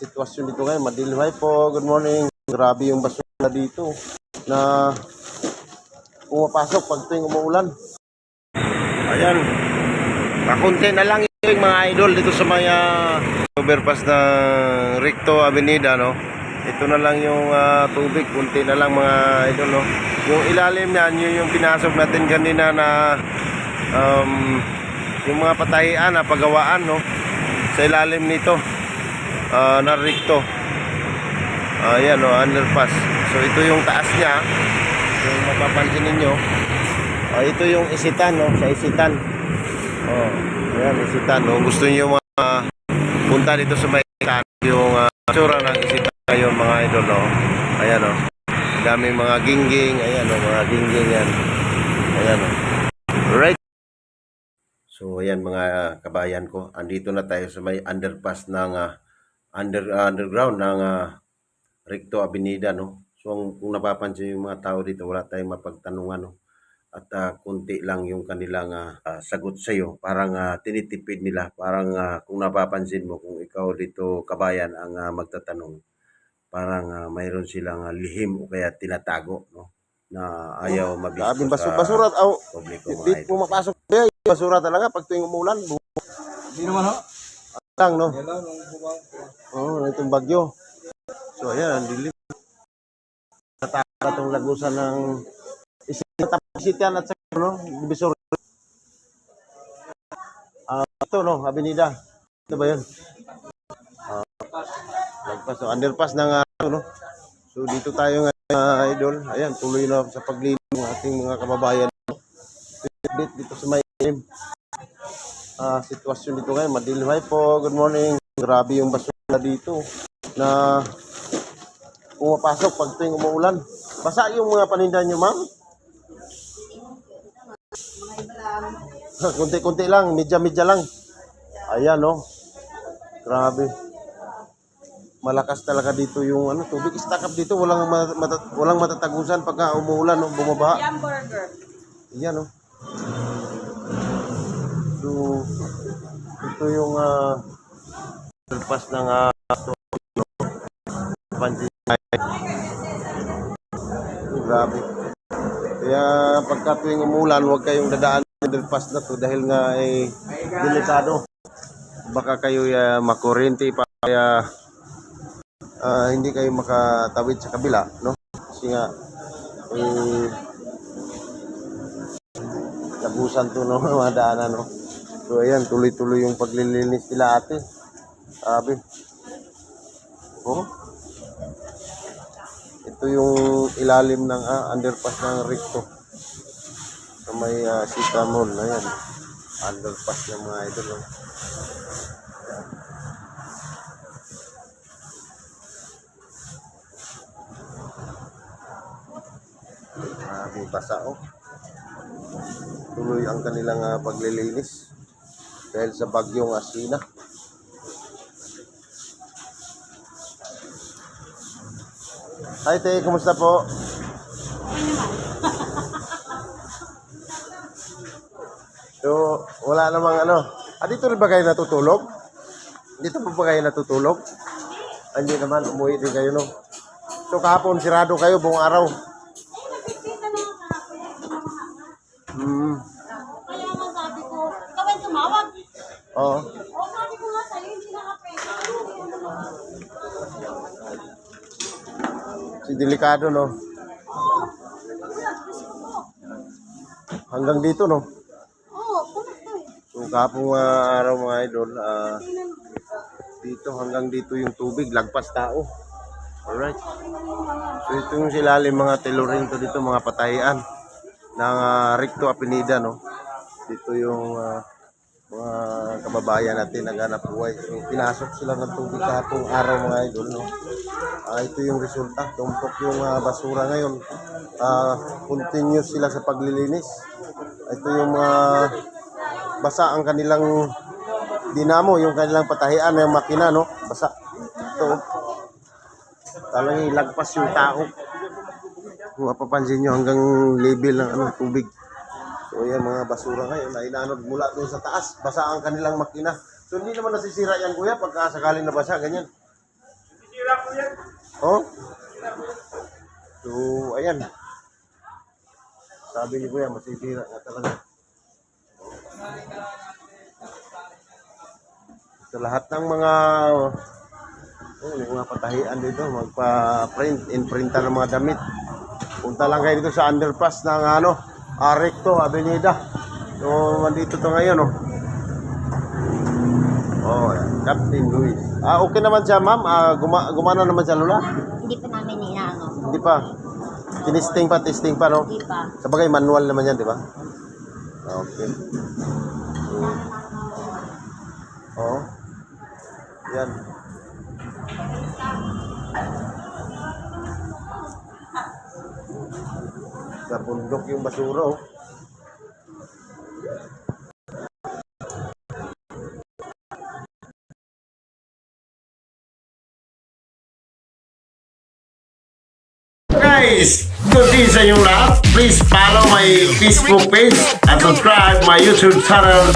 sitwasyon dito ngayon. Madilim. Hi po, good morning. Grabe yung basura dito na pumapasok pag tuwing umuulan. Ayan. Pakunti na lang yung mga idol dito sa may ah, overpass ng Recto Avenida, no? Ito na lang yung ah, tubig, kunti na lang mga idol, no? Yung ilalim niyan, yun yung pinasok natin kanina na um, yung mga patahian na pagawaan, no? Sa ilalim nito, ah, na Recto. Ayan, no, underpass. So ito yung taas niya, yung mapapansin ninyo. Ah, ito yung isitan, no? Sa isitan. Oh, ayan, isitan. No? Gusto niyo mga punta dito sa may isitan, yung uh, tsura ng isitan ngayon, mga idol, no? Ayan, no? Daming mga gingging. Ayan, no? Mga gingging yan. Ayan, no? Right. So, ayan mga kabayan ko. Andito na tayo sa may underpass ng ah, under, underground ng uh, Recto Avenida, no? So, ang, kung napapansin yung mga tao dito, wala tayong mapagtanungan, no? At ah, kunti lang yung kanilang ah, ah, sagot sa iyo. Parang ah, tinitipid nila. Parang ah, kung napapansin mo, kung ikaw dito kabayan ang ah, magtatanong, parang ah, mayroon silang ah, lihim o kaya tinatago, no? Na ayaw mabisto Grabing basura. sa Basura, oh, publiko mga idol. pumapasok. Kaya yung basura talaga pag tuwing umulan. bu- Hindi naman ho. Lang, no? Oo, oh, itong bagyo. So, ayan, ang dilim. Nataka itong lagusan ng isitian at sa, no? Divisor. Ah, ito, no? Avenida. Ito ba yun? Ah, lagpas, no? Underpass ng, ano, no? So, dito tayo ngayon, ah, idol. Ayan, tuloy na sa paglinis ng ating mga kababayan. Bit dito sa may ah, sitwasyon dito ngayon. Madilim. Hi po, good morning. Grabe yung basura dito na pumapasok pag tuwing umuulan. Basa yung mga paninda nyo, ma'am? Kunti-kunti lang, medya-medya lang. Ayan, no? Grabe. Malakas talaga dito yung ano, tubig. Stack up dito, walang, ma- mata- walang matatagusan pagka umuulan, no? Bumabaha. Hamburger. oh. Yan, no? Ito yung uh, pas ng uh. Grabe. Kaya pagka tuwing umulan, huwag kayong dadaan underpass na to dahil nga ay delikado. Baka kayo uh, makurente pa kaya ah, hindi kayo makatawid sa kabila, no? Kasi nga eh, labusan to no mga daanan no so ayan tuloy-tuloy yung paglilinis nila ate. Sabi oh. Ito yung ilalim ng ah, underpass ng Recto sa may uh, Sita Mall. Ayan. Underpass ng mga idol no? Grabe basa oh. Tuloy ang kanilang ah, paglilinis dahil sa bagyong Asina. Hi, te, kumusta po? So, wala namang ano. Ah, dito rin ba kayo natutulog? Dito pa ba kayo natutulog? Ah, Hindi naman, umuwi din kayo, no? So, kahapon, sirado kayo buong araw. Hmm. Kaya nga sabi ko, ikaw ay tumawag. Oo. Si delikado, no? Hanggang dito, no? So, kapong ah, araw mga idol, ah, dito hanggang dito yung tubig, lagpas tao. Alright. So, ito yung silalim mga teloring to dito, mga patahian ng uh, Recto Avenida, no? Dito yung ah, mga kababayan natin naghanap buhay. So, pinasok sila ng tubig kapong araw mga idol, no? Ah, ito yung resulta. Tumpok yung ah, basura ngayon. Ah, continuous sila sa paglilinis. Ito yung mga basa ang kanilang dinamo, yung kanilang patahian ng makina, no? Basa. Ito. Talagang ilagpas yung tao. Kung mapapansin nyo hanggang level ng ano, tubig. So yan mga basura ngayon na inanod mula doon sa taas. Basa ang kanilang makina. So hindi naman nasisira yan kuya pagka sakaling nabasa, ganyan. Oh. So, ayan. Sabi ni Kuya, masisira nga talaga. Sa lahat ng mga oh, yung mga patahian dito, magpa-print, in-printan ng mga damit. Punta lang kayo dito sa underpass ng ano, Arecto, Avenida. So, nandito to ngayon, oh. Oh. Captain Luis. Ah, okay naman siya, ma'am. Ah, guma gumana naman siya, Lola. Hindi pa namin inaano. Hindi pa. Tinisting pa, testing pa, no? Hindi pa. Sa bagay, manual naman yan, di ba? Okay. Oh. Yan. Sa bundok yung basura, oh. Guys, good day sa inyong lahat. Please follow my Facebook page and subscribe my YouTube channel